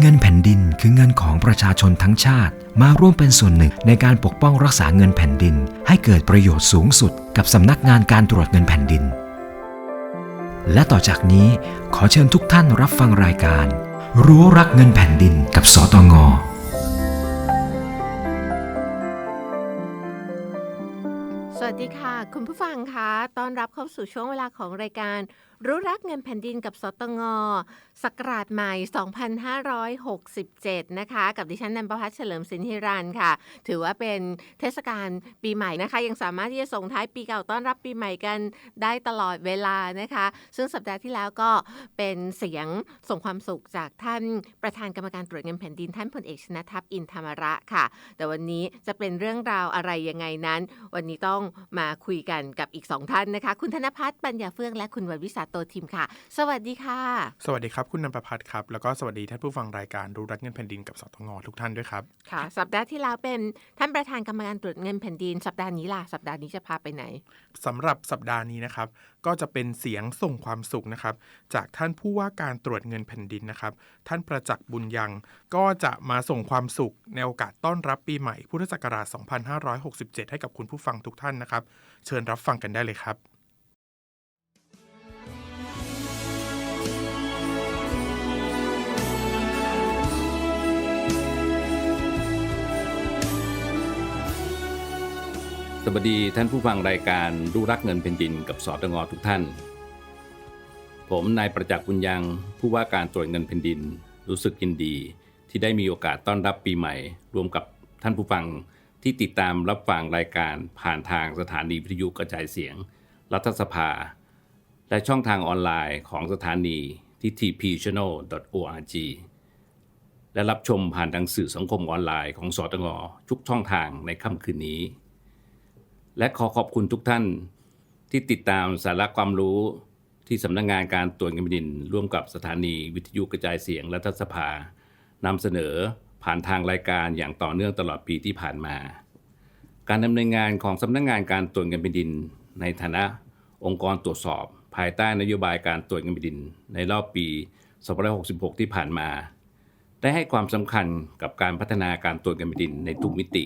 เงินแผ่นดินคือเงินของประชาชนทั้งชาติ มาร่วมเป็นส่วนหนึ่งในการปกป้องรักษาเงินแผ่นดิน ให้เกิดประโยชน์สูงสุด กับสำนักงานการตรวจเงินแผ่นดิน และต่อจากนี้ขอเชิญทุกท่านรับฟังรายการ รู้รักเงินแผ่นดินกับสตงสวัสดีค่ะ คุณผู้ฟังคะ ตอนรับเข้าสู่ช่วงเวลาของรายการ รู้รักเงินแผ่นดินกับสตง ศักราชใหม่ 2567 นะคะ กับดิฉันนันประพัฒน์เฉลิมสินธิรันค่ะ ถือว่าเป็นเทศกาลปีใหม่นะคะ ยังสามารถที่จะส่งท้ายปีเก่าต้อนรับปีใหม่กันได้ตลอดเวลานะคะ ซึ่งสัปดาห์ที่แล้วก็เป็นเสียงส่งความสุขจากท่านประธานกรรมการตรวจเงินแผ่นดินท่านพลเอกชนะทัพอินธรรมระค่ะ แต่วันนี้จะเป็นเรื่องราวอะไรยังไงนั้น วันนี้ต้องมาคุยกันกับอีกสองท่านนะคะ คุณธนพัฒน์ปัญญาเฟื่องและคุณวันวิสาโตทิมค่ะ สวัสดีค่ะ สวัสดีครับคุณนันประพัฒน์ครับ แล้วก็สวัสดีท่านผู้ฟังรายการรู้รักเงินแผ่นดินกับสตงทุกท่านด้วยครับ ค่ะ สัปดาห์ที่แล้วเป็นท่านประธานกรรมการตรวจเงินแผ่นดิน สัปดาห์นี้ล่ะ สัปดาห์นี้จะพาไปไหนสำหรับสัปดาห์นี้นะครับ ก็จะเป็นเสียงส่งความสุขนะครับ จากท่านผู้ว่าการตรวจเงินแผ่นดินนะครับ ท่านประจักษ์บุญยัง ก็จะมาส่งความสุขในโอกาสต้อนรับปีใหม่พุทธศักราช 2567 ให้กับคุณผู้ฟังทุกท่านนะครับ เชิญรับฟังกันได้เลยครับ สวัสดีท่านผู้ฟังรายการรู้รักเงินแผ่นดินกับสตงทุกท่าน ผมนายประจักษ์บุญยังผู้ว่าการตรวจเงินแผ่นดิน รู้สึกยินดี ที่ได้มีโอกาสต้อนรับปีใหม่ รวมกับท่านผู้ฟังที่ติดตามรับฟังรายการผ่านทางสถานีวิทยุกระจายเสียง รัฐสภา และช่องทางออนไลน์ของสถานีที่ tpchannel.org และรับชมผ่านทางสื่อสังคมออนไลน์ของสตงทุกช่องทางในค่ำคืนนี้ และขอขอบคุณทุกท่านที่ติดตามสาระความรู้ที่สำนักงงานการตรวจเงินแผ่นดิน ร่วมกับสถานีวิทยุกระจายเสียงรัฐสภานำเสนอผ่านทางรายการอย่างต่อเนื่องตลอดปีที่ผ่านมา การดำเนินงานของสำนักงงานการตรวจเงินแผ่นดิน ในฐานะองค์กรตรวจสอบ ภายใต้นโยบายการตรวจเงินแผ่นดิน ในรอบปี2566 ที่ผ่านมา ได้ให้ความสำคัญกับการพัฒนาการตรวจเงินแผ่นดินในทุกมิติ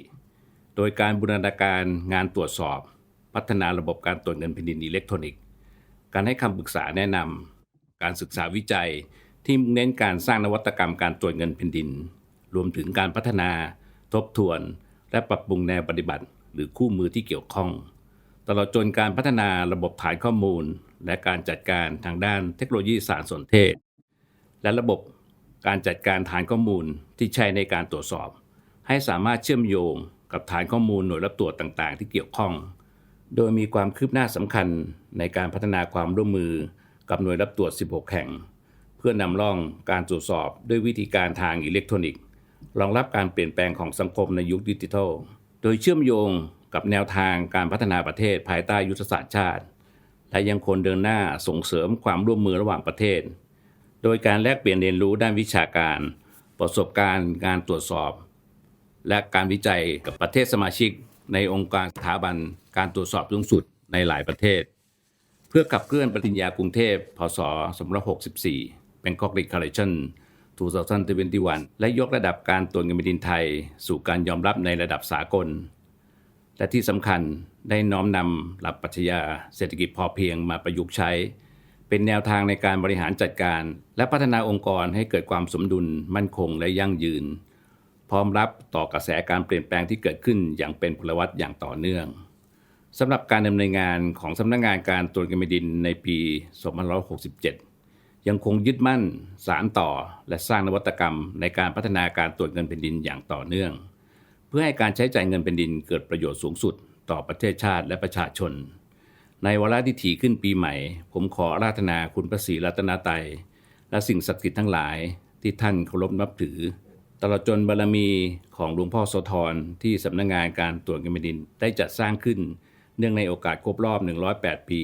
โดยการบูรณาการงานตรวจสอบ พัฒนาระบบการตรวจเงินแผ่นดินอิเล็กทรอนิกส์ การให้คำปรึกษาแนะนำการศึกษาวิจัยที่มุ่งเน้นการสร้างนวัตกรรมการตรวจเงินแผ่นดิน รวมถึงการพัฒนา ทบทวน และปรับปรุงแนวปฏิบัติ หรือคู่มือที่เกี่ยวข้อง ตลอดจนการพัฒนาระบบฐานข้อมูล และการจัดการทางด้านเทคโนโลยีสารสนเทศ และระบบการจัดการฐานข้อมูลที่ใช้ในการตรวจสอบ ให้สามารถเชื่อมโยง กับฐานข้อมูลหน่วยรับตรวจต่างๆ ที่เกี่ยวข้อง โดยมีความคืบหน้าสำคัญในการพัฒนาความร่วมมือกับหน่วยรับตรวจ 16 แห่ง เพื่อนำร่องการตรวจสอบด้วยวิธีการทางอิเล็กทรอนิกส์ รองรับการเปลี่ยนแปลงของสังคมในยุคดิจิทัล โดยเชื่อมโยงกับแนวทางการพัฒนาประเทศภายใต้ยุทธศาสตร์ชาติ และยังคงเดินหน้าส่งเสริมความร่วมมือระหว่างประเทศ โดยการแลกเปลี่ยนเรียนรู้ด้านวิชาการ ประสบการณ์ การตรวจสอบ และการวิจัยกับประเทศสมาชิก ในองค์การสถาบันการตรวจสอบสูงสุดในหลายประเทศ เพื่อขับเคลื่อนปฏิญญากรุงเทพพศ2564 Bangkok Declaration 2021 และยกระดับการตรวจเงินแผ่นดินไทย สู่การยอมรับในระดับสากล และที่สำคัญได้น้อมนำหลักปรัชญาเศรษฐกิจพอเพียงมาประยุกต์ใช้ เป็นแนวทางในการบริหารจัดการ และพัฒนาองค์กรให้เกิดความสมดุลมั่นคงและยั่งยืน พร้อมรับต่อกระแสการเปลี่ยนแปลงที่เกิดขึ้นอย่างเป็นพลวัตอย่างต่อเนื่องสำหรับการดำเนินงานของสำนักงงานการตรวจเงินแผ่นดินในปี2567 ยังคงยึดมั่นสารต่อและสร้างนวัตกรรมในการพัฒนาการตรวจเงินแผ่นดินอย่างต่อเนื่อง เพื่อให้การใช้จ่ายเงินแผ่นดินเกิดประโยชน์สูงสุด ต่อประเทศชาติและประชาชน ในวาระที่ถี่ขึ้นปีใหม่ ผมขอราธนาคุณพระศรีรัตนตรัยและสิ่งศักดิ์สิทธิ์ทั้งหลายที่ท่านเคารพนับถือ ตลอดจนบารมีของหลวงพ่อโสธรที่สำนักงานการตรวจเงินแผ่นดินได้จัดสร้างขึ้น เนื่องในโอกาสครบรอบ 108 ปี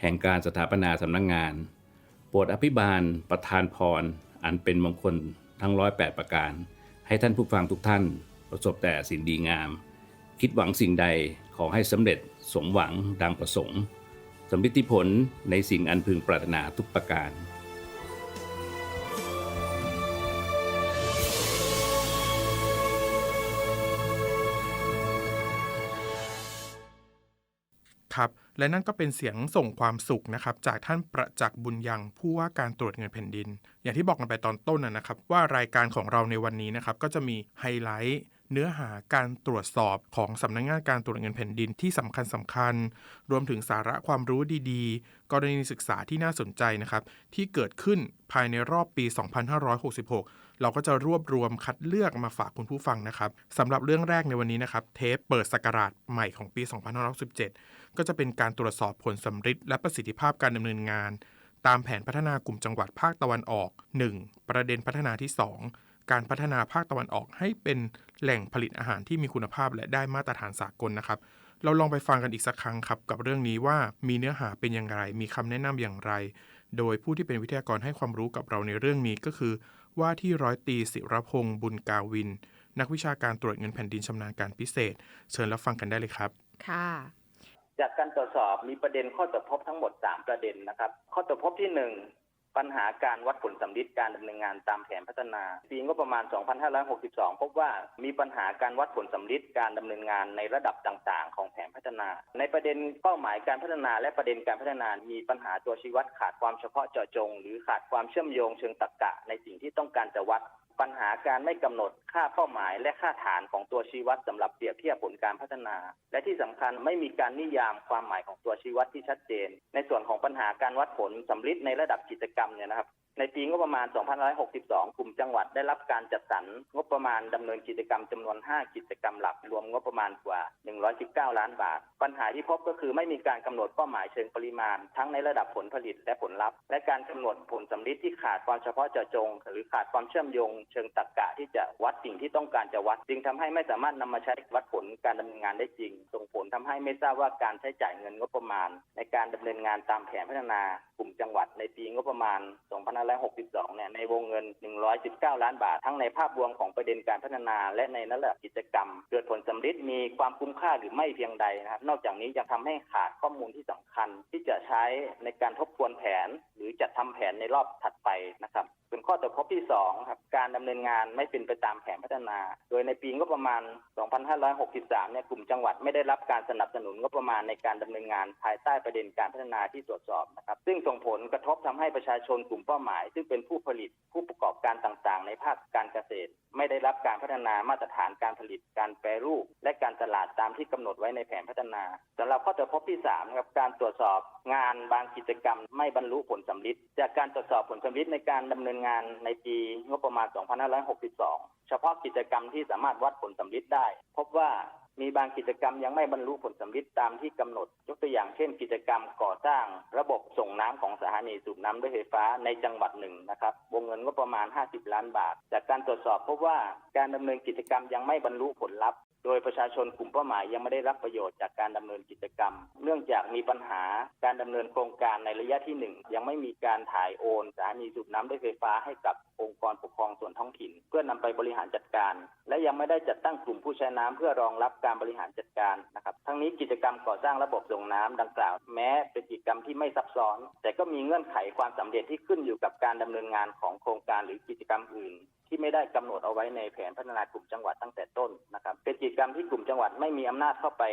แห่งการสถาปนาสำนักงาน โปรดอภิบาลประทานพร อันเป็นมงคลทั้ง 108 ประการ ให้ท่านผู้ฟังทุกท่าน ประสบแต่สิ่งดีงาม คิดหวังสิ่งใดขอให้สำเร็จสมหวังดังประสงค์สำลิดผลในสิ่งอันพึงปรารถนาทุกประการ ครับและนั่นก็เป็นเสียงส่งความสุขนะครับจากท่านประจักษ์บุญยังผู้ว่าการตรวจเงินแผ่นดิน อย่างที่บอกกันไปตอนต้นนะครับ ว่ารายการของเราในวันนี้นะครับก็จะมีไฮไลท์เนื้อหาการตรวจสอบของสำนักงงานการตรวจเงินแผ่นดินที่สำคัญสำคัญ รวมถึงสาระความรู้ดีๆ กรณีศึกษาที่น่าสนใจนะครับที่เกิดขึ้นภายในรอบปี 2566 เราก็จะรวบรวมคัดเลือกมาฝากคุณผู้ฟังนะครับสำหรับเรื่องแรกในวันนี้นะครับเทปเปิดสกราชใหม่ของปี 2567 ก็จะเป็นการตรวจสอบผลสำฤทธิ์และประสิทธิภาพการดำเนินงาน ตามแผนพัฒนากลุ่มจังหวัดภาคตะวันออก 1. ประเด็นพัฒนาที่ 2 การพัฒนาภาคตะวันออกให้เป็นแหล่งผลิตอาหารที่มีคุณภาพและได้มาตรฐานสากลนะครับ เราลองไปฟังกันอีกสักครั้งครับ กับเรื่องนี้ว่ามีเนื้อหาเป็นอย่างไร มีคำแนะนำอย่างไร โดยผู้ที่เป็นวิทยากรให้ความรู้กับเราในเรื่องนี้ก็คือ ว่าที่ร้อยตีศิรพงศ์บุญกาวิน นักวิชาการตรวจเงินแผ่นดินชำนาญการพิเศษ เชิญรับฟังกันได้เลยครับ ค่ะ จากการตรวจสอบมีประเด็นข้อตรวจพบทั้งหมด 3 ประเด็นนะครับ ข้อตรวจพบที่ 1 ปัญหาการวัดผลสำลิดการดำเนินงานตามแผนพัฒนาปีงบประมาณ 2562 พบว่ามีปัญหาการวัดผลสำลิดการดำเนินงานในระดับต่างๆ ของแผนพัฒนา ในประเด็นเป้าหมายการพัฒนาและประเด็นการพัฒนา มีปัญหาตัวชี้วัดขาดความเฉพาะเจาะจง หรือขาดความเชื่อมโยงเชิงตรรกะในสิ่งที่ต้องการจะวัด ปัญหาการไม่กำหนดค่าเป้าหมายและค่าฐานของตัวชี้วัดสำหรับเปรียบเทียบผลการพัฒนา และที่สำคัญไม่มีการนิยามความหมายของตัวชี้วัดที่ชัดเจน ในส่วนของปัญหาการวัดผลสำลิดในระดับกิจกรรมเนี่ยนะครับ ในปีงบประมาณ 2562 กลุ่มจังหวัดได้รับการจัดสรรงบประมาณดำเนินกิจกรรมจำนวน 5 กิจกรรมหลัก รวมงบประมาณกว่า 119 ล้านบาท ปัญหาที่พบก็คือไม่มีการกำหนดเป้าหมายเชิงปริมาณ ทั้งในระดับผลผลิตและผลลัพธ์ และการกำหนดผลสำลิดที่ขาดความเฉพาะเจาะจง หรือขาดความเชื่อมโยง เชิงตรรกะที่จะวัดสิ่งที่ต้องการจะวัด จึงทำให้ไม่สามารถนำมาใช้วัดผลการดำเนินงานได้จริง ส่งผลทำให้ไม่ทราบว่าการใช้จ่ายเงินงบประมาณ ในการดำเนินงานตามแผนพัฒนา ลุ่มจังหวัดในปีงบประมาณ 2562 เนี่ย ในวงเงิน 119 ล้านบาท ทั้งในภาพรวมของประเด็นการพัฒนาและในนั้นแหละกิจกรรม เกิดผลสำลิดมีความคุ้มค่าหรือไม่เพียงใดนะครับ นอกจากนี้ยังทำให้ขาดข้อมูลที่สำคัญ ที่จะใช้ในการทบทวนแผน หรือจัดทำแผนในรอบถัดไปนะครับ ส่วนข้อต่อพบที่2ครับการดำเนินงานไม่เป็นไปตามแผนพัฒนา โดยในปีงบประมาณ 2563 เนี่ยกลุ่มจังหวัดไม่ได้รับการสนับสนุนงบประมาณในการดำเนินงานภายใต้ประเด็นการพัฒนาที่ตรวจสอบนะครับ ซึ่งส่งผลกระทบทำให้ประชาชนกลุ่มเป้าหมาย ซึ่งเป็นผู้ผลิตผู้ประกอบการต่างๆ ในภาคการเกษตร ไม่ได้รับการพัฒนามาตรฐานการผลิตการแปรรูป และการตลาดตามที่กำหนดไว้ในแผนพัฒนาสำหรับข้อตรวจพบที่3ครับการตรวจสอบงานบางกิจกรรมไม่บรรลุผลสำลิดจากการตรวจสอบผลสำลิดในการดำเนินงานในปีงบประมาณ 2562 เฉพาะกิจกรรมที่สามารถวัดผลสำลิดได้ พบว่า มีบางกิจกรรมยังไม่บรรลุผลสำลิดตามที่กำหนด ยกตัวอย่างเช่น กิจกรรมก่อสร้างระบบส่งน้ำของสถานีสูบน้ำด้วยไฟฟ้าในจังหวัดหนึ่งนะครับวงเงินก็ประมาณ 50 ล้านบาท จากการตรวจสอบพบว่าการดำเนินกิจกรรมยังไม่บรรลุผลลัพธ์ โดยประชาชนกลุ่มเป้าหมายยังไม่ได้รับประโยชน์จากการดำเนินกิจกรรม เนื่องจากมีปัญหาการดำเนินโครงการในระยะที่หนึ่งยังไม่มีการถ่ายโอนสถานีสูบน้ำด้วยไฟฟ้าให้กับองค์กรปกครองส่วนท้องถิ่น เพื่อนำไปบริหารจัดการ และยังไม่ได้จัดตั้งกลุ่มผู้ใช้น้ำเพื่อรองรับการบริหารจัดการนะครับทั้งนี้กิจกรรมก่อสร้างระบบส่งน้ำดังกล่าว แม้เป็นกิจกรรมที่ไม่ซับซ้อน แต่ก็มีเงื่อนไขความสำเร็จที่ขึ้นอยู่กับการดำเนินงานของโครงการหรือกิจกรรมอื่น ที่ไม่ได้กำหนดเอาไว้ในแผนพัฒนากลุ่มจังหวัดตั้งแต่ต้นนะครับ เป็นกิจกรรมที่กลุ่มจังหวัดไม่มีอำนาจเข้าไป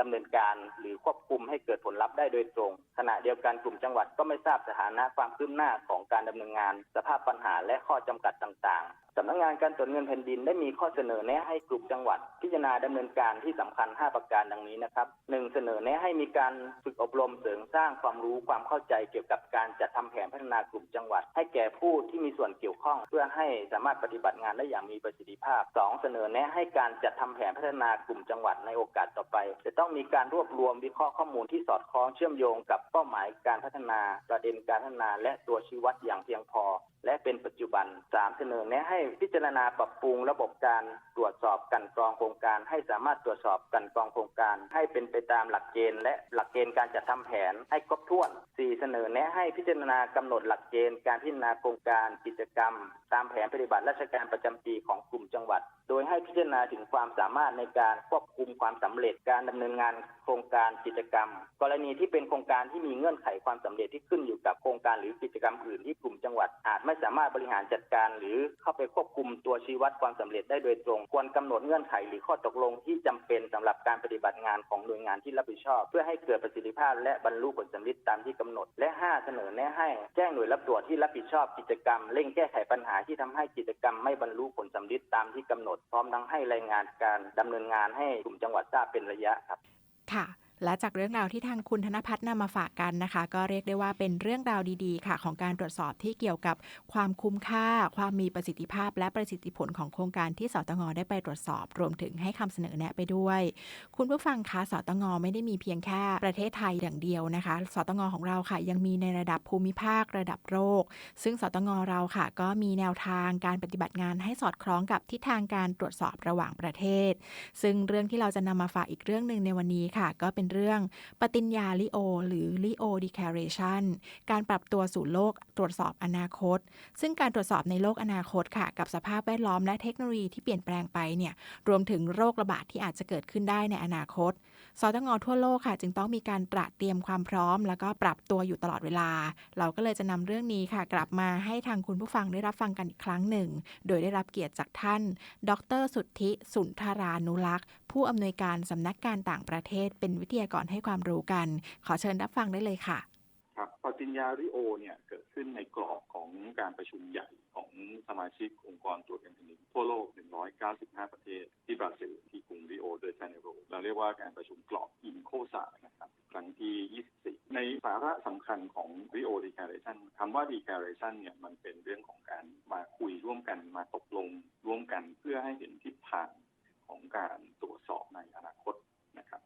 ดำเนินการ หรือควบคุมให้เกิดผลลัพธ์ได้โดยตรง ขณะเดียวกันกลุ่มจังหวัดก็ไม่ทราบสถานะความคืบหน้าของการดำเนินงาน สภาพปัญหาและข้อจำกัดต่างๆ สำนักงานการตรวจเงินแผ่นดินได้มีข้อเสนอแนะให้กลุ่มจังหวัด พิจารณาดำเนินการที่สำคัญ 5 ประการดังนี้นะครับหนึ่งเสนอแนะให้มีการฝึกอบรมเสริมสร้างความรู้ความเข้าใจเกี่ยวกับการจัดทำแผนพัฒนากลุ่มจังหวัด ให้แก่ผู้ที่มีส่วนเกี่ยวข้อง เพื่อให้สามารถปฏิบัติงานได้อย่างมีประสิทธิภาพ 2 เสนอแนะให้การจัดทำแผนพัฒนากลุ่มจังหวัดในโอกาสต่อไป จะต้องมีการรวบรวมวิเคราะห์ข้อมูลที่สอดคล้องเชื่อมโยงกับเป้าหมายการพัฒนาประเด็นการพัฒนา และตัวชี้วัดอย่างเพียงพอ และเป็นปัจจุบัน3เสนอแนะให้พิจารณาปรับปรุงระบบการตรวจสอบกันกรองโครงการ ให้สามารถตรวจสอบกันกรองโครงการ ให้เป็นไปตามหลักเกณฑ์และหลักเกณฑ์การจัดทำแผนให้ครบถ้วน 4 เสนอแนะให้พิจารณากำหนดหลักเกณฑ์การพิจารณาโครงการกิจกรรม ตามแผนปฏิบัติราชการประจำปีของกลุ่มจังหวัด โดยให้พิจารณาถึงความสามารถในการควบคุมความสำเร็จการดำเนินงานโครงการกิจกรรม กรณีที่เป็นโครงการที่มีเงื่อนไขความสำเร็จที่ขึ้นอยู่กับโครงการหรือกิจกรรมอื่นที่กลุ่มจังหวัดอาจไม่สามารถบริหารจัดการหรือเข้าไปควบคุมตัวชี้วัดความสำเร็จได้โดยตรง ควรกำหนดเงื่อนไขหรือข้อตกลงที่จำเป็นสำหรับการปฏิบัติงานของหน่วยงานที่รับผิดชอบ เพื่อให้เกิดประสิทธิภาพและบรรลุผลสำเร็จตามที่กำหนด และ 5 เสนอแนะให้แจ้งหน่วยรับตรวจที่รับผิดชอบกิจกรรมเร่งแก้ไขปัญหาที่ทำให้กิจกรรมไม่บรรลุผลสำเร็จตามที่กำหนดพร้อมทั้งให้รายงานการดำเนินงานให้กลุ่มจังหวัดทราบเป็นระยะครับ ค่ะ และจากเรื่องราวที่ทางคุณธนพัฒน์นำมาฝากกันนะคะ ก็เรียกได้ว่าเป็นเรื่องราวดีๆ ค่ะ ของการตรวจสอบที่เกี่ยวกับความคุ้มค่า ความมีประสิทธิภาพ และประสิทธิผลของโครงการที่สตงได้ไปตรวจสอบ รวมถึงให้คำเสนอแนะไปด้วย คุณผู้ฟังคะสตงไม่ได้มีเพียงแค่ประเทศไทยอย่างเดียวนะคะ สตงของเราค่ะ ยังมีในระดับภูมิภาคระดับโลกซึ่งสตงเราค่ะ ก็มีแนวทางการปฏิบัติงานให้สอดคล้องกับทิศทางการตรวจสอบระหว่างประเทศ ซึ่งเรื่องที่เราจะนำมาฝากอีกเรื่องหนึ่งในวันนี้ค่ะ ก็เป็นเรื่องปฏิญญาลิโอ หรือ Leo Declaration การปรับตัวสู่โลกตรวจสอบอนาคต ซึ่งการตรวจสอบในโลกอนาคตค่ะ กับสภาพแวดล้อมและเทคโนโลยีที่เปลี่ยนแปลงไปเนี่ยรวมถึงโรคระบาดที่อาจจะเกิดขึ้นได้ในอนาคต สตงทั่วโลกค่ะ จึงต้องมีการตระเตรียมความพร้อม แล้วก็ปรับตัวอยู่ตลอดเวลา เราก็เลยจะนำเรื่องนี้ค่ะ กลับมาให้ทางคุณผู้ฟังได้รับฟังกันอีกครั้งหนึ่ง โดยได้รับเกียรติจากท่าน ดร สุทธิสุนทรานุรักษ์ผู้อำนวยการสำนักการต่างประเทศ เป็นวิทยากรให้ความรู้กัน ขอเชิญรับฟังได้เลยค่ะ ครับปฏิญญาริโอเนี่ยเกิดขึ้นในกรอบของการประชุมใหญ่ของสมาชิกองค์กรตรวจเงินแผ่นดินทั่วโลก 195 ประเทศ ที่บราซิลที่กรุงริโอเดจาเนโรเราเรียกว่าการประชุมกรอบอินโคซานะครับครั้งที่ 24 ในสาระสำคัญของริโอ Declaration คำว่า Declaration เนี่ยมันเป็นเรื่องของการมาคุยร่วมกันมาตกลงร่วมกันเพื่อให้เห็นทิศทางของการตรวจสอบในอนาคตนะครับ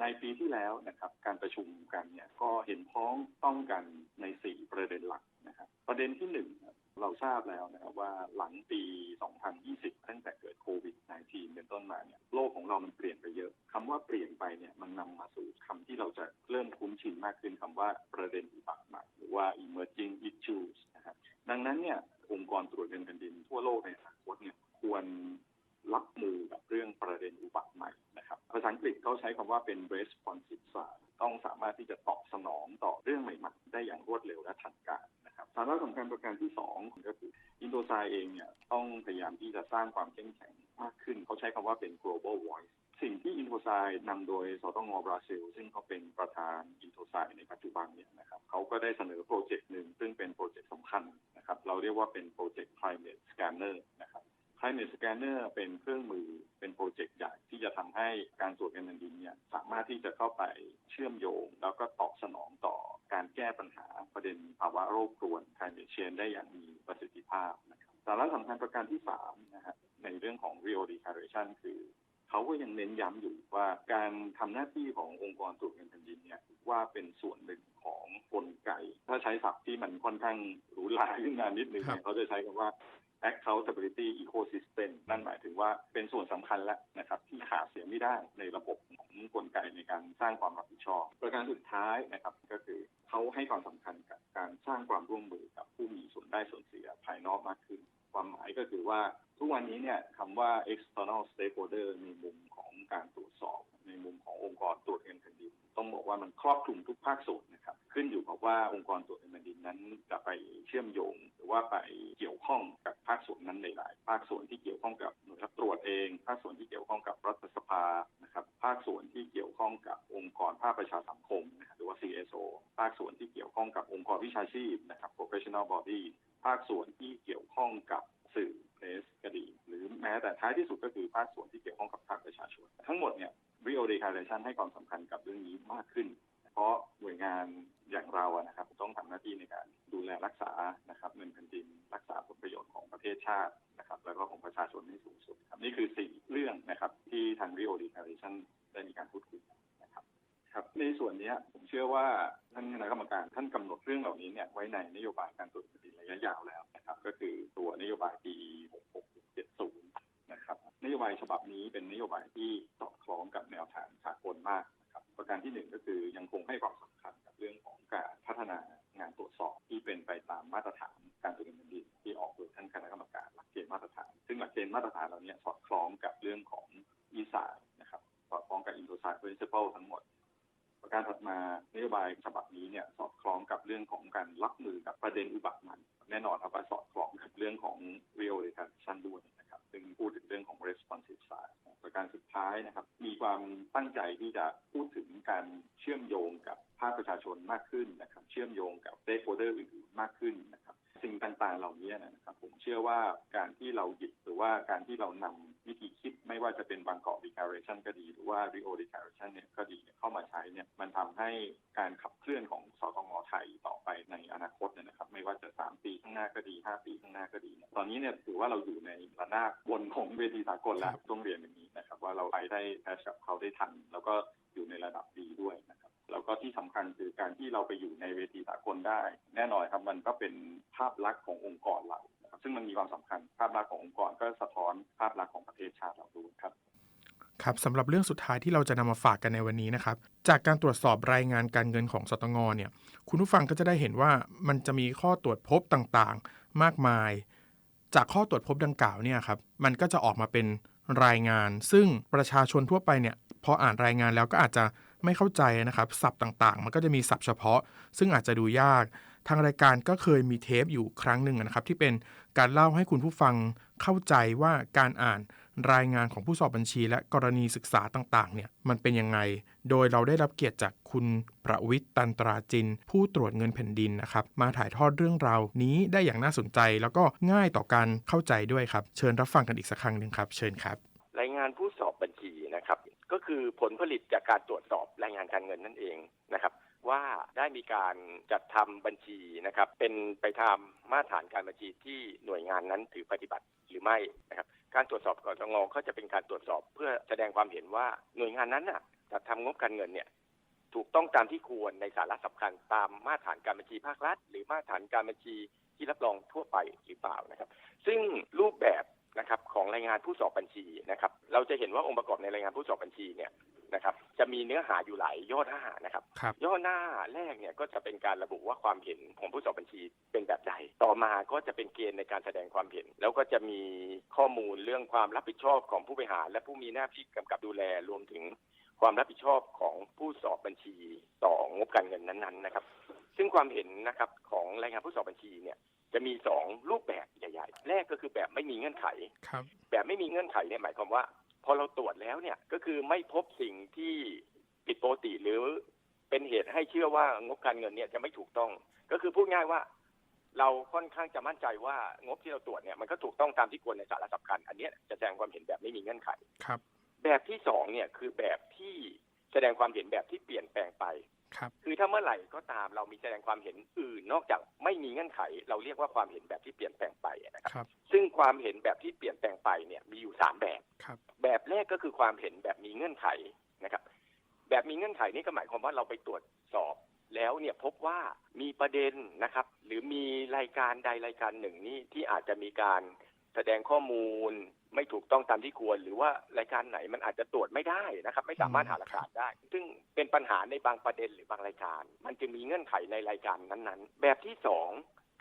ในปีที่แล้วนะครับการประชุมกันเนี่ยก็เห็นพ้องต้องกันใน 4 ประเด็นหลักนะครับประเด็นที่หนึ่งเราทราบแล้วนะครับว่าหลังปี 2020 ตั้งแต่เกิดโควิด -19 เป็นต้นมาเนี่ยโลกของเรามันเปลี่ยนไปเยอะคำว่าเปลี่ยนไปเนี่ยมันนำมาสู่คำที่เราจะเริ่มคุ้นชินมากขึ้นคำว่าประเด็นอุบัติใหม่หรือว่า emerging issues นะครับดังนั้นเนี่ยองค์กรตรวจเงินแผ่นดินทั่วโลกในอนาคตเนี่ยควร รับมือกับเรื่องประเด็นอุบัติใหม่นะครับภาษาอังกฤษเขาใช้คำว่าเป็น responsive side ต้องสามารถที่จะตอบสนองต่อเรื่องใหม่ๆได้อย่างรวดเร็วและทันการนะครับสาระสำคัญประการที่สองก็คืออินโดไซเองเนี่ยต้องพยายามที่จะสร้างความเข้มแข็งมากขึ้น เขาใช้คำว่าเป็น global voice สิ่งที่อินโดไซนำโดยสตงบราซิล ซึ่งเขาเป็นประธานอินโดไซในปัจจุบันเนี่ยนะครับเขาก็ได้เสนอโปรเจกต์หนึ่งซึ่งเป็นโปรเจกต์สำคัญนะครับ เราเรียกว่าเป็นโปรเจกต์ climate scanner นะครับ Climate Scanner เป็นเครื่องมือเป็นโปรเจกต์ใหญ่ที่จะทำให้การตรวจเงินแผ่นดินเนี่ยสามารถที่จะเข้าไปเชื่อมโยง แล้วก็ตอบสนองต่อการแก้ปัญหาประเด็นภาวะโรครวน Climate Change ได้อย่างมีประสิทธิภาพนะครับสาระสำคัญประการที่สามนะฮะในเรื่องของ Rio Declaration คือเขาก็ยังเน้นย้ำอยู่ว่าการทำหน้าที่ขององค์กรตรวจเงินแผ่นดินเนี่ยว่าเป็นส่วนหนึ่งของกลไก ถ้าใช้ศัพท์ที่มันค่อนข้างหรูหราขึ้นมานิดนึงเนี่ยเขาจะใช้คำว่า accountability ecosystem นั่นหมายถึงว่าเป็นส่วนสำคัญแล้วนะครับที่ขาดเสียไม่ได้ในระบบของกลไกในการสร้างความรับผิดชอบ ประการสุดท้ายนะครับก็คือเขาให้ความสำคัญกับการสร้างความร่วมมือกับผู้มีส่วนได้ส่วนเสียภายนอกมากขึ้น ความหมายก็คือว่าทุกวันนี้เนี่ยคำว่า external stakeholder ในมุมของการตรวจสอบ ในมุมขององค์กรตรวจเงินแผ่นดิน ต้องบอกว่ามันครอบคลุมทุกภาคส่วนนะครับ ขึ้นอยู่กับว่าองค์กรตรวจเงินแผ่นดินนั้น จะไปเชื่อมโยง หรือว่าไปเกี่ยวข้องกับภาคส่วนนั้นหลายๆภาคส่วนที่เกี่ยวข้องกับหน่วยรับตรวจเอง ภาคส่วนที่เกี่ยวข้องกับรัฐสภานะครับ ภาคส่วนที่เกี่ยวข้องกับองค์กรภาคประชาสังคมหรือว่า CSO ภาคส่วนที่เกี่ยวข้องกับองค์กรวิชาชีพนะครับ professional body ภาคส่วนที่เกี่ยวข้องกับสื่อเพรสก็ดี หรือแม้แต่ท้ายที่สุดก็คือภาคส่วนที่เกี่ยวข้องกับภาคประชาชน ทั้งหมดเนี่ย Rio Declaration ให้ความสำคัญกับเรื่องนี้มากขึ้น เพราะหน่วยงานอย่างเราอะนะครับ ต้องทำหน้าที่ในการดูแลรักษานะครับเงินแผ่นดินรักษาผลประโยชน์ของประเทศชาตินะครับ แล้วก็ของประชาชนให้สูงสุดครับนี่คือสี่เรื่องนะครับ ที่ทาง Rio Declaration ได้มีการพูดคุยนะครับครับ ในส่วนนี้ผมเชื่อว่าท่านคณะกรรมการท่านกำหนดเรื่องเหล่านี้เนี่ยไว้ในนโยบายการตรวจแผ่นดินระยะยาวแล้วนะครับ ก็คือตัวนโยบายปี6670นะครับ นโยบายฉบับนี้เป็นนโยบายที่สอดคล้องกับแนวทางสากลมากนะครับประการที่หนึ่งก็คือยังคงให้ความสำคัญกับเรื่องของการพัฒนางานตรวจสอบที่เป็นไปตามมาตรฐานการตรวจเงินดินที่ออกโดยท่านคณะกรรมการหลักเกณฑ์มาตรฐาน ซึ่งหลักเกณฑ์มาตรฐานเหล่านี้สอดคล้องกับเรื่องของอีสานนะครับสอดคล้องกับอินโดซาร์เพรสเปลทั้งหมด ประการถัดมานโยบายฉบับนี้เนี่ยสอดคล้องกับเรื่องของการรับมือกับประเด็นอุบัติใอนาคตเนี่ยนะครับไม่ว่าจะ 3 ปีข้างหน้าก็ดี 5 ปีข้างหน้าก็ดีเนี่ยตอนนี้เนี่ยถือว่าเราอยู่ในระนาบบนของเวทีสากลแล้วต้องเรียนอย่างนี้นะครับว่าเราไปได้แคชกับเขาได้ทัน แล้วก็อยู่ในระดับดีด้วยนะครับแล้วก็ที่สำคัญคือการที่เราไปอยู่ในเวทีสากลได้ แน่นอนครับมันก็เป็นภาพลักษณ์ขององค์กรเรานะครับซึ่งมันมีความสำคัญภาพลักษณ์ขององค์กรก็สะท้อนภาพลักษณ์ของประเทศชาติเราด้วยครับ ครับสำหรับเรื่องสุดท้ายที่เราจะนำมาฝากกันในวันนี้นะครับ จากการตรวจสอบรายงานการเงินของสตงเนี่ยคุณผู้ฟังก็จะได้เห็นว่ามันจะมีข้อตรวจพบต่างๆ มากมาย จากข้อตรวจพบดังกล่าวเนี่ยครับมันก็จะออกมาเป็นรายงาน ซึ่งประชาชนทั่วไปเนี่ยพออ่านรายงานแล้วก็อาจจะไม่เข้าใจนะครับศัพท์ต่างๆ มันก็จะมีศัพท์เฉพาะ ซึ่งอาจจะดูยาก ทางรายการก็เคยมีเทปอยู่ครั้งหนึ่งนะครับ ที่เป็นการเล่าให้คุณผู้ฟังเข้าใจว่าการอ่าน รายงานของผู้สอบบัญชี และกรณีศึกษาต่างๆ เนี่ยมันเป็นยังไง โดยเราได้รับเกียรติจากคุณประวิทย์ตันตราจิน ผู้ตรวจเงินแผ่นดินนะครับ มาถ่ายทอดเรื่องราวนี้ได้อย่างน่าสนใจ แล้วก็ง่ายต่อการเข้าใจด้วยครับ เชิญรับฟังกันอีกสักครั้งหนึ่งครับ เชิญครับ รายงานผู้สอบบัญชีนะครับ ก็คือผลผลิตจากการตรวจสอบรายงานการเงินนั่นเองนะครับ ว่าได้มีการจัดทำบัญชีนะครับเป็นไปตามมาตรฐานการบัญชีที่หน่วยงานนั้นถือปฏิบัติหรือไม่นะครับการตรวจสอบกสงก็จะเป็นการตรวจสอบเพื่อแสดงความเห็นว่าหน่วยงานนั้นน่ะจัดทำงบการเงินเนี่ยถูกต้องตามที่ควรในสาระสำคัญตามมาตรฐานการบัญชีภาครัฐ หรือมาตรฐานการบัญชีที่รับรองทั่วไปหรือเปล่านะครับ ซึ่งรูปแบบ นะครับของรายงานผู้สอบบัญชีนะครับเราจะเห็นว่าองค์ประกอบในรายงานผู้สอบบัญชีเนี่ยนะครับจะมีเนื้อหาอยู่หลายย่อหน้านะครับครับย่อหน้าแรกเนี่ยก็จะเป็นการระบุว่าความเห็นของผู้สอบบัญชีเป็นแบบใด ต่อมาก็จะเป็นเกณฑ์ในการแสดงความเห็น แล้วก็จะมีข้อมูลเรื่องความรับผิดชอบของผู้บริหาร และผู้มีหน้าที่กำกับดูแลรวมถึงความรับผิดชอบของผู้สอบบัญชีต่องบการเงินนั้นๆนะครับ ซึ่งความเห็นนะครับของรายงานผู้สอบบัญชีเนี่ย จะมีสองรูปแบบใหญ่ ๆ แรกก็คือแบบไม่มีเงื่อนไขครับ แบบไม่มีเงื่อนไขเนี่ยหมายความว่า พอเราตรวจแล้วเนี่ยก็คือไม่พบสิ่งที่ผิดปกติหรือเป็นเหตุให้เชื่อว่างบการเงินเนี่ยจะไม่ถูกต้อง ก็คือพูดง่ายว่า เราค่อนข้างจะมั่นใจว่างบที่เราตรวจเนี่ยมันก็ถูกต้องตามที่ควรในสาระสำคัญ อันเนี้ยจะแสดงความเห็นแบบไม่มีเงื่อนไขครับ แบบที่สองเนี่ยคือแบบที่แสดงความเห็นแบบที่เปลี่ยนแปลงไป ครับคือถ้าเมื่อไหร่ก็ตามเรามีแสดงความเห็นอื่น นอกจากไม่มีเงื่อนไข เราเรียกว่าความเห็นแบบที่เปลี่ยนแปลงไปนะครับครับซึ่งความเห็นแบบที่เปลี่ยนแปลงไปเนี่ยมีอยู่สามแบบครับแบบแรกก็คือความเห็นแบบมีเงื่อนไขนะครับ แบบมีเงื่อนไขนี่ก็หมายความว่าเราไปตรวจสอบ แล้วเนี่ยพบว่ามีประเด็นนะครับ หรือมีรายการใดรายการหนึ่งนี่ที่อาจจะมีการ แสดงข้อมูลไม่ถูกต้องตามที่ควร หรือว่ารายการไหนมันอาจจะตรวจไม่ได้นะครับ ไม่สามารถหาหลักฐานได้ ซึ่งเป็นปัญหาในบางประเด็นหรือบางรายการ มันจะมีเงื่อนไขในรายการนั้นๆ แบบที่สอง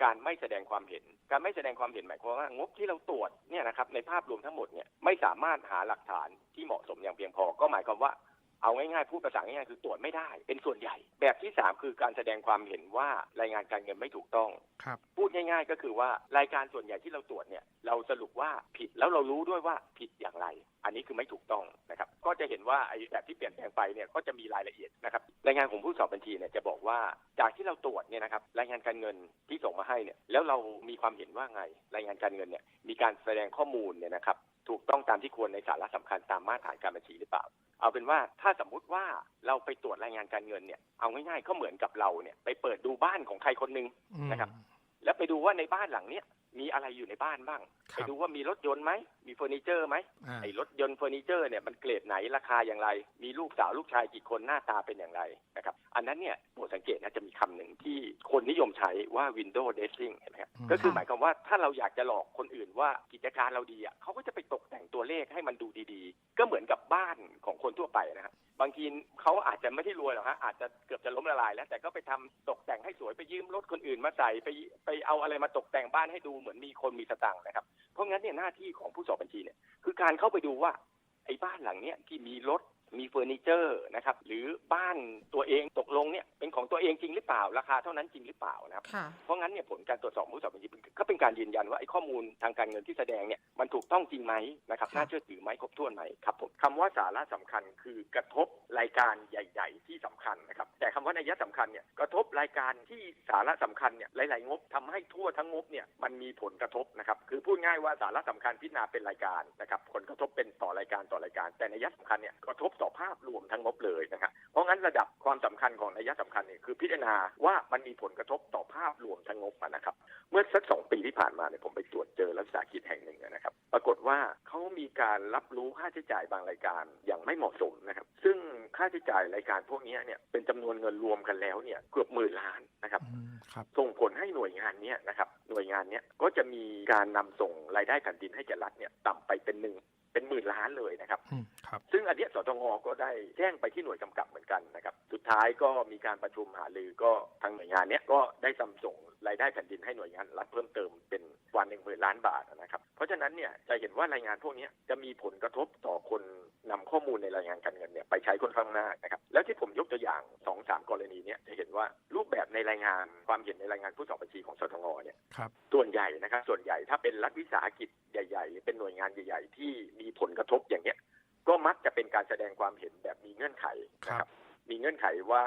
การไม่แสดงความเห็น การไม่แสดงความเห็นหมายความว่างบที่เราตรวจเนี่ยนะครับในภาพรวมทั้งหมดเนี่ยไม่สามารถหาหลักฐานที่เหมาะสมอย่างเพียงพอ ก็หมายความว่า เอาง่ายๆพูดภาษาง่ายๆคือตรวจไม่ได้ เป็นส่วนใหญ่ แบบที่สามคือการแสดงความเห็นว่ารายงานการเงินไม่ถูกต้อง ครับพูดง่าย ๆ ก็คือว่ารายการส่วนใหญ่ที่เราตรวจเนี่ยเราสรุปว่าผิดแล้วเรารู้ด้วยว่าผิดอย่างไร อันนี้คือไม่ถูกต้องนะครับก็จะเห็นว่าไอ้แบบที่เปลี่ยนแปลงไปเนี่ยก็จะมีรายละเอียดนะครับรายงานของผู้สอบบัญชีเนี่ยจะบอกว่าจากที่เราตรวจเนี่ยนะครับรายงานการเงินที่ส่งมาให้เนี่ยแล้วเรามีความเห็นว่าไงรายงานการเงินเนี่ยมีการแสดงข้อมูลเนี่ยนะครับ ถูกต้องตามที่ควรในสาระสำคัญตามมาตรฐานการบัญชีหรือเปล่า เอาเป็นว่าถ้าสมมุติว่าเราไปตรวจรายงานการเงินเนี่ยเอาง่ายๆก็เหมือนกับเราเนี่ยไปเปิดดูบ้านของใครคนหนึ่งอืมนะครับ แล้วไปดูว่าในบ้านหลังเนี้ย มีอะไรอยู่ในบ้านบ้างคไปรับดูว่ามีรถยนต์ไหมมีเฟอร์นิเจอร์ไหมอ่าไอ้รถยนต์เฟอร์นิเจอร์เนี่ยมันเกรดไหนราคาอย่างไร มีลูกสาวลูกชายกี่คนหน้าตาเป็นอย่างไรนะครับอันนั้นเนี่ยโปรดสังเกตนะจะมีคำหนึ่งที่คนนิยมใช้ว่า window dressing เห็นไหมครับอืมก็คือหมายความว่าถ้าเราอยากจะหลอกคนอื่นว่ากิจการเราดีอะเขาก็จะไปตกแต่งตัวเลขให้มันดูดีๆ ก็เหมือนกับบ้านของคนทั่วไปนะครับบางทีเขาอาจจะไม่ได้รวยหรอกฮะอาจจะเกือบจะล้มละลายแล้วแต่ก็ไปทำตกแต่งให้สวยไปยืมรถคนอื่นมาใส่ไปไปเอาอะไรมาตกแต่งบ้านให้ดูเหมือนมีคนมีสตังค์นะครับ เพราะงั้นเนี่ยหน้าที่ของผู้สอบบัญชีเนี่ยคือการเข้าไปดูว่าไอ้บ้านหลังเนี้ยที่มีรถ มีเฟอร์นิเจอร์นะครับหรือบ้านตัวเองตกลงเนี่ยเป็นของตัวเองจริงหรือเปล่าราคาเท่านั้นจริงหรือเปล่านะครับค่ะเพราะงั้นเนี่ยผลการตรวจสอบผู้สอบบัญชีก็เป็นการยืนยันว่าไอ้ข้อมูลทางการเงินที่แสดงเนี่ยมันถูกต้องจริงไหมนะครับค่ะน่าเชื่อถือไหมครบถ้วนไหมครับผมคำว่าสาระสำคัญคือกระทบรายการใหญ่ ๆ ที่สำคัญนะครับแต่คำว่านัยสำคัญเนี่ยกระทบรายการที่สาระสำคัญเนี่ยหลาย ๆ งบทำให้ทั่วทั้งงบเนี่ยมันมีผลกระทบนะครับคือพูดง่ายว่าสาระสำคัญพิจารณาเป็นรายการนะครับผลกระทบเป็นต่อรายการต่อรายการ แต่นัยสำคัญเนี่ยกระทบต่อภาพรวมทั้งงบเลยนะครับเพราะงั้นระดับความสำคัญของนัยสำคัญเนี่ยคือพิจารณาว่ามันมีผลกระทบต่อภาพรวมทั้งงบอะนะครับ เมื่อสักสองปีที่ผ่านมาเนี่ยผมไปตรวจเจอรัฐวิสาหกิจแห่งหนึ่งนะครับ ปรากฏว่าเขามีการรับรู้ค่าใช้จ่ายบางรายการอย่างไม่เหมาะสมนะครับ ซึ่งค่าใช้จ่ายรายการพวกนี้เนี่ยเป็นจำนวนเงินรวมกันแล้วเนี่ยเกือบหมื่นล้านนะครับอืมครับส่งผลให้หน่วยงานเนี้ยนะครับหน่วยงานเนี้ยก็จะมีการนำส่งรายได้แผ่นดินให้แก่รัฐเนี่ยต่ำไปเป็นหนึ่ง เป็นหมื่นล้านเลยนะครับอืมครับซึ่งอันเนี้ยสตงก็ได้แจ้งไปที่หน่วยกำกับเหมือนกันนะครับ สุดท้ายก็มีการประชุมหารือก็ทางหน่วยงานเนี้ยก็ได้นำส่งรายได้แผ่นดินให้หน่วยงานรัฐเพิ่มเติมเป็นวันหนึ่งหมื่นล้านบาทนะครับ เพราะฉะนั้นเนี่ยจะเห็นว่ารายงานพวกเนี้ยจะมีผลกระทบต่อคน นำข้อมูลในรายงานการเงินเนี่ยไปใช้ค่อนข้างมากนะครับแล้วที่ผมยกตัวอย่างสองสามกรณีเนี่ยจะเห็นว่ารูปแบบในรายงานความเห็นในรายงานผู้สอบบัญชีของสตงเนี่ยครับส่วนใหญ่นะครับส่วนใหญ่ถ้าเป็นรัฐวิสาหกิจใหญ่ ๆ เป็นหน่วยงานใหญ่ ๆ ที่มีผลกระทบอย่างเนี้ยก็มักจะเป็นการแสดงความเห็นแบบมีเงื่อนไขนะครับ มีเงื่อนไขว่า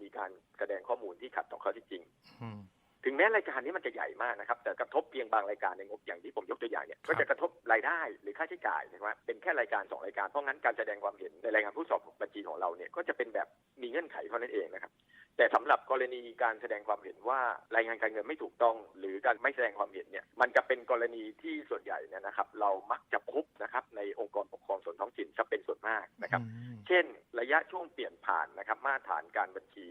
มีการแสดงข้อมูลที่ขัดต่อข้อเที่จริงอืม ถึงแม้รายการนี้มันจะใหญ่มากนะครับ แต่กระทบเพียงบางรายการในงบอย่างที่ผมยกตัวอย่างเนี่ยครับก็จะกระทบรายได้หรือค่าใช้จ่ายนะครับเป็นแค่รายการสองรายการเพราะงั้นการแสดงความเห็นในรายงานผู้สอบบัญชีของเราเนี่ยก็จะเป็นแบบมีเงื่อนไขเท่านั้นเองนะครับแต่สำหรับกรณีการแสดงความเห็นว่ารายงานการเงินไม่ถูกต้อง หรือการไม่แสดงความเห็นเนี่ยมันจะเป็นกรณีที่ส่วนใหญ่เนี่ยนะครับ เรามักจะพบนะครับในองค์กรปกครองส่วนท้องถิ่นจะเป็นส่วนมากนะครับอืมเช่น ระยะช่วงเปลี่ยนผ่านนะครับมาตรฐานการบัญชี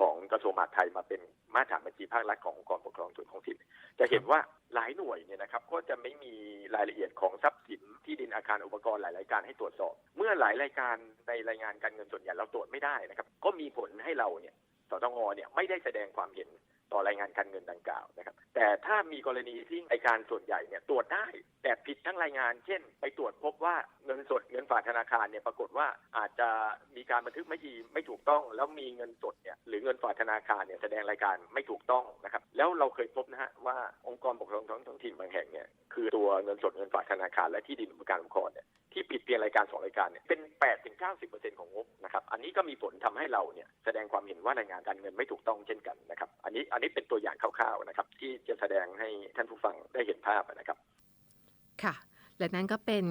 ของกระทรวงมหาดไทยมาเป็นมาตรฐานบัญชีภาครัฐขององค์กรปกครองส่วนท้องถิ่นจะเห็นว่าหลายหน่วยเนี่ยนะครับก็จะไม่มีรายละเอียดของทรัพย์สินที่ดินอาคารอุปกรณ์หลายรายการให้ตรวจสอบ เมื่อหลายรายการในรายงานการเงินส่วนใหญ่เราตรวจไม่ได้นะครับก็มีผลให้เราเนี่ยสตงเนี่ยไม่ได้แสดงความเห็น ต่อรายงานการเงินดังกล่าวนะครับ แต่ถ้ามีกรณีที่รายการส่วนใหญ่เนี่ยตรวจได้ แต่ผิดทั้งรายงาน เช่น ไปตรวจพบว่าเงินสดเงินฝากธนาคารเนี่ยปรากฏว่าอาจจะมีการบันทึกไม่ดีไม่ถูกต้อง แล้วมีเงินสดเนี่ยหรือเงินฝากธนาคารเนี่ยแสดงรายการไม่ถูกต้องนะครับ แล้วเราเคยพบนะฮะว่าองค์กรปกครองท้องถิ่นบางแห่งเนี่ยคือตัวเงินสดเงินฝากธนาคารและที่ดินอุปการสงเคราะห์เนี่ย ที่ผิดเพียงรายการสองรายการเนี่ยเป็น8ถึง90ของงบนะครับอันนี้ก็มีผลทำให้เราเนี่ยแสดงความเห็นว่ารายงานการเงินไม่ถูกต้องเช่นกันนะครับอันนี้อันนี้เป็นตัวอย่างคร่าวๆนะครับที่จะแสดงให้ท่านผู้ฟังได้เห็นภาพนะครับค่ะและนั่นก็เป็น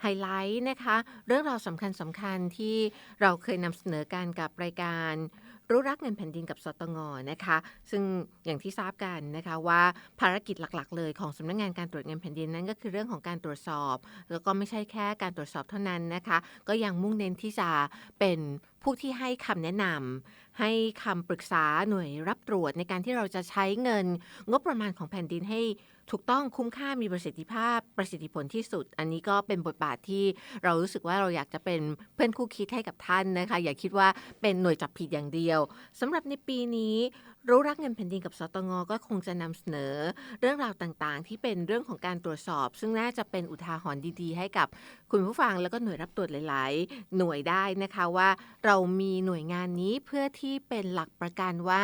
ไฮไลท์นะคะ เรื่องราวสำคัญสำคัญที่เราเคยนำเสนอกันกับรายการ รู้รักเงินแผ่นดินกับสตงนะคะ ซึ่งอย่างที่ทราบกันนะคะว่าภารกิจหลักๆ เลยของสำนักงานการตรวจเงินแผ่นดินนั้นก็คือเรื่องของการตรวจสอบ แล้วก็ไม่ใช่แค่การตรวจสอบเท่านั้นนะคะ ก็ยังมุ่งเน้นที่จะเป็น ผู้ที่ให้คำแนะนำให้คำปรึกษาหน่วยรับตรวจในการที่เราจะใช้เงิน งบประมาณของแผ่นดินให้ถูกต้องคุ้มค่ามีประสิทธิภาพประสิทธิผลที่สุด อันนี้ก็เป็นบทบาทที่เรารู้สึกว่าเราอยากจะเป็นเพื่อนคู่คิดให้กับท่านนะคะ อย่าคิดว่าเป็นหน่วยจับผิดอย่างเดียวสำหรับในปีนี้ รู้รักเงินแผ่นดินกับสตงก็คงจะนำเสนอ เรื่องราวต่างๆ ที่เป็นเรื่องของการตรวจสอบ ซึ่งน่าจะเป็นอุทาหรณ์ดีๆ ให้กับคุณผู้ฟังแล้วก็หน่วยรับตรวจหลาย ๆ หน่วยได้นะคะว่า เรามีหน่วยงานนี้เพื่อที่เป็นหลักประกันว่า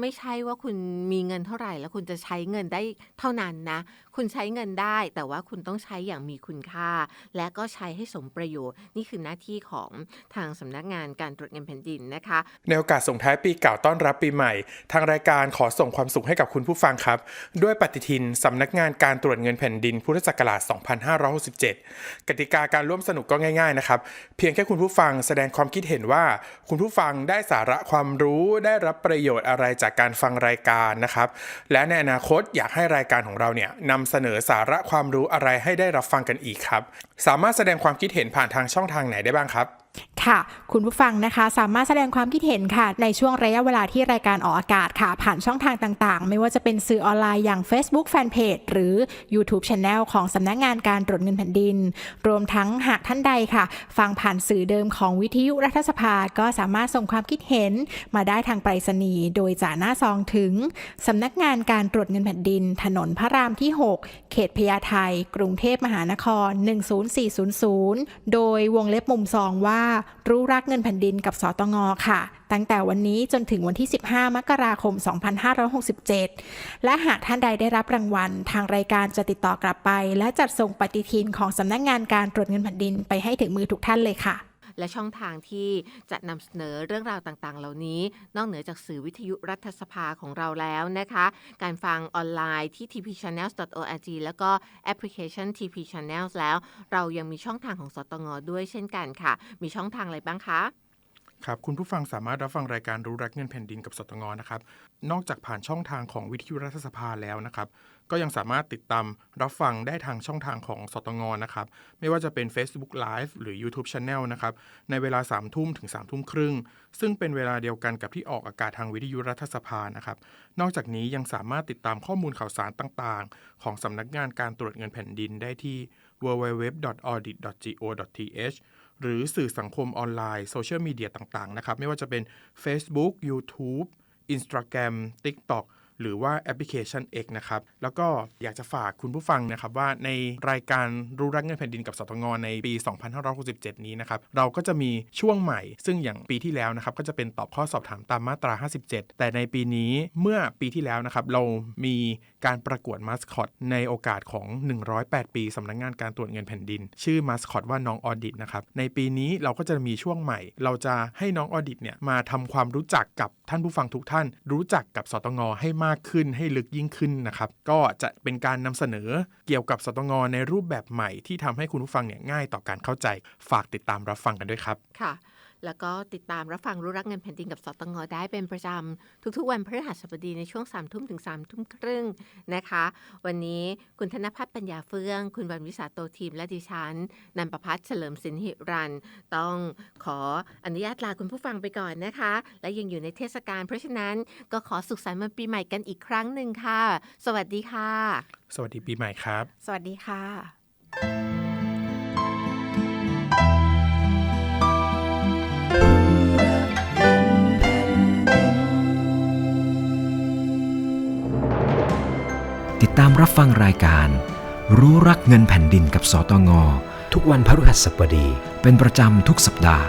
ไม่ใช่ว่าคุณมีเงินเท่าไหร่ แล้วคุณจะใช้เงินได้เท่านั้นนะ คุณใช้เงินได้ แต่ว่าคุณต้องใช้อย่างมีคุณค่า และก็ใช้ให้สมประโยชน์ นี่คือหน้าที่ของทางสำนักงานการตรวจเงินแผ่นดินนะคะ ในโอกาสส่งท้ายปีเก่าต้อนรับปีใหม่ ทางรายการขอส่งความสุขให้กับคุณผู้ฟังครับ ด้วยปฏิทินสำนักงานการตรวจเงินแผ่นดินพุทธศักราช 2567 กติกาการร่วมสนุกก็ง่ายๆนะครับ เพียงแค่คุณผู้ฟังแสดงความคิดเห็นว่าคุณผู้ฟังได้สาระความรู้ได้รับประโยชน์อะไรจากการฟังรายการนะครับ และในอนาคตอยากให้รายการของเราเนี่ยนำเสนอสาระความรู้อะไรให้ได้รับฟังกันอีกครับ สามารถแสดงความคิดเห็นผ่านทางช่องทางไหนได้บ้างครับ ค่ะ คุณผู้ฟังนะคะ สามารถแสดงความคิดเห็นค่ะ ในช่วงระยะเวลาที่รายการออกอากาศค่ะ ผ่านช่องทางต่างๆ ไม่ว่าจะเป็นสื่อออนไลน์อย่าง Facebook Fanpage หรือ YouTube Channel ของสำนักงานการตรวจเงินแผ่นดิน รวมทั้งหากท่านใดค่ะ ฟังผ่านสื่อเดิมของวิทยุรัฐสภา ก็สามารถส่งความคิดเห็นมาได้ทางไปรษณีย์โดยจ่าหน้าซองถึงสำนักงานการตรวจเงินแผ่นดิน ถนนพระรามที่ 6 เขตพญาไทกรุงเทพมหานคร 10400 โดยวงเล็บมุมซองว่ารู้รักเงินแผ่นดินกับสตงค่ะ ตั้งแต่วันนี้จนถึงวันที่ 15 มกราคม 2567 และหากท่านใดได้รับรางวัล ทางรายการจะติดต่อกลับไป และจัดส่งปฏิทินของสำนักงานการตรวจเงินแผ่นดินไปให้ถึงมือทุกท่านเลยค่ะ และช่องทางที่จะนำเสนอเรื่องราวต่างๆ เหล่านี้ นอกเหนือจากสื่อวิทยุรัฐสภาของเราแล้วนะคะ การฟังออนไลน์ที่ tpchannels.org แล้วก็แอปพลิเคชัน TP Channels แล้ว เรายังมีช่องทางของสตงด้วยเช่นกันค่ะ มีช่องทางอะไรบ้างคะครับคุณผู้ฟังสามารถรับฟังรายการรู้รักเงินแผ่นดินกับสตงนะครับ นอกจากผ่านช่องทางของวิทยุรัฐสภาแล้วนะครับ ก็ยังสามารถติดตามรับฟังได้ทางช่องทางของสตงนะครับ ไม่ว่าจะเป็น Facebook Live หรือ YouTube Channel นะครับ ในเวลา 3 ทุ่มถึง 3 ทุ่มครึ่ง ซึ่งเป็นเวลาเดียวกันกับที่ออกอากาศทางวิทยุรัฐสภานะครับ นอกจากนี้ยังสามารถติดตามข้อมูลข่าวสารต่างๆ ของสำนักงานการตรวจเงินแผ่นดินได้ที่ www.audit.go.th หรือสื่อสังคมออนไลน์โซเชียลมีเดียต่างๆนะครับ ไม่ว่าจะเป็น Facebook YouTube Instagram TikTok หรือว่าแอปพลิเคชัน X นะครับ แล้วก็อยากจะฝากคุณผู้ฟังนะครับว่าในรายการรู้รักเงินแผ่นดินกับสตงในปี 2567 นี้นะครับ เราก็จะมีช่วงใหม่ ซึ่งอย่างปีที่แล้วนะครับก็จะเป็นตอบข้อสอบถามตามมาตรา 57 แต่ในปีนี้เมื่อปีที่แล้วนะครับเรามีการประกวดมาสคอตในโอกาสของ 108 ปีสำนักงานการตรวจเงินแผ่นดิน ชื่อมาสคอตว่าน้องออดิตนะครับในปีนี้เราก็จะมีช่วงใหม่ เราจะให้น้องออดิตเนี่ยมาทำความรู้จักกับ ท่านผู้ฟังทุกท่านรู้จักกับสตงให้มากขึ้นให้ลึกยิ่งขึ้นนะครับ ก็จะเป็นการนำเสนอเกี่ยวกับสตงในรูปแบบใหม่ที่ทำให้คุณผู้ฟังเนี่ยง่ายต่อการเข้าใจ ฝากติดตามรับฟังกันด้วยครับค่ะ แล้วก็ติดตามรับฟังรู้รักเงินแผ่นดินกับสตงได้เป็นประจำทุกๆ วันพฤหัสบดีในช่วง3ามทุ่มถึง3ามทุ่มครึ่งนะคะ วันนี้คุณธนพัฒน์ปัญญาเฟื่อง คุณวันวิสาโตทีมและดิฉัน นันประพัฒน์เฉลิมสินหิรัน ต้องขออนุญาตลาคุณผู้ฟังไปก่อนนะคะ และยังอยู่ในเทศกาลเพราะฉะนั้นก็ขอสุขสันต์วันปีใหม่กันอีกครั้งหนึ่งค่ะ สวัสดีค่ะ สวัสดีปีใหม่ครับ สวัสดีค่ะ ตามรับฟังรายการ รู้รักเงินแผ่นดินกับสตง ทุกวันพฤหัสบดี เป็นประจำทุกสัปดาห์